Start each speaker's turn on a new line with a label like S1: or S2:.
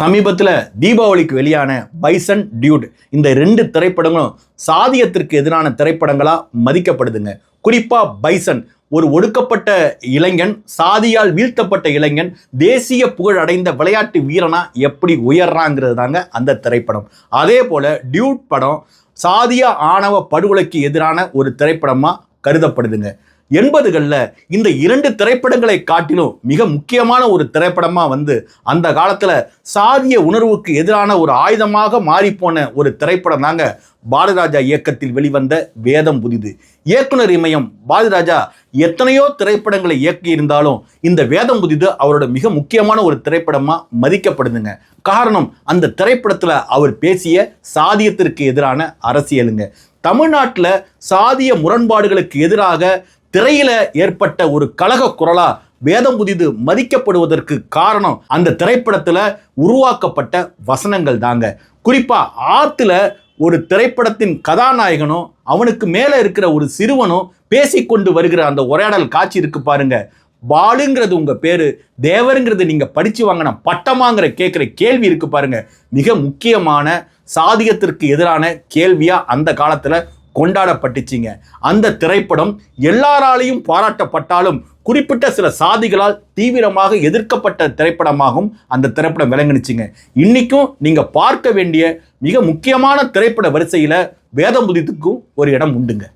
S1: சமீபத்தில் தீபாவளிக்கு வெளியான பைசன் டியூட். இந்த ரெண்டு திரைப்படங்களும் சாதியத்திற்கு எதிரான திரைப்படங்களாக மதிக்கப்படுதுங்க. குறிப்பாக பைசன் ஒரு ஒடுக்கப்பட்ட இளைஞன் சாதியால் வீழ்த்தப்பட்ட இளைஞன் தேசிய புகழ் அடைந்த விளையாட்டு வீரனா எப்படி உயர்றாங்கிறது தாங்க அந்த திரைப்படம். அதே போல் டியூட் படம் சாதிய ஆணவ படுகொலைக்கு எதிரான ஒரு திரைப்படமாக கருதப்படுதுங்க. எண்பதுகளில் இந்த இரண்டு திரைப்படங்களை காட்டிலும் மிக முக்கியமான ஒரு திரைப்படமா வந்து அந்த காலத்துல சாதிய உணர்வுக்கு எதிரான ஒரு ஆயுதமாக மாறிப்போன ஒரு திரைப்படம் தாங்க பாலராஜா இயக்கத்தில் வெளிவந்த வேதம் புதிது. இயக்குனர் இமயம் பாலராஜா எத்தனையோ திரைப்படங்களை இயக்கியிருந்தாலும் இந்த வேதம் புதிது அவரோட மிக முக்கியமான ஒரு திரைப்படமா மதிக்கப்படுதுங்க. காரணம் அந்த திரைப்படத்துல அவர் பேசிய சாதியத்திற்கு எதிரான அரசியலுங்க. தமிழ்நாட்டில் சாதிய முரண்பாடுகளுக்கு எதிராக திரையில ஏற்பட்ட ஒரு கழக குரலா வேதம் புதிது மதிக்கப்படுவதற்கு காரணம் அந்த திரைப்படத்துல உருவாக்கப்பட்ட வசனங்கள் தாங்க. குறிப்பா ஆத்துல ஒரு திரைப்படத்தின் கதாநாயகனும் அவனுக்கு மேல இருக்கிற ஒரு சிறுவனும் பேசிக்கொண்டு வருகிற அந்த உரையாடல் காட்சி இருக்கு பாருங்க. பாலுங்கிறது உங்க பேரு தேவருங்கிறது நீங்க படிச்சு வாங்கின பட்டமாங்கிற கேட்குற கேள்வி இருக்கு பாருங்க. மிக முக்கியமான சாதியத்திற்கு எதிரான கேள்வியா அந்த காலத்துல கொண்டாடப்பட்டுச்சிங்க. அந்த திரைப்படம் எல்லாராலையும் பாராட்டப்பட்டாலும் குறிப்பிட்ட சில சாதிகளால் தீவிரமாக எதிர்க்கப்பட்ட திரைப்படமாகவும் அந்த திரைப்படம் விளங்குனுச்சுங்க. இன்றைக்கும் நீங்கள் பார்க்க வேண்டிய மிக முக்கியமான திரைப்பட வரிசையில் வேதம் புதித்துக்கும் ஒரு இடம் உண்டுங்க.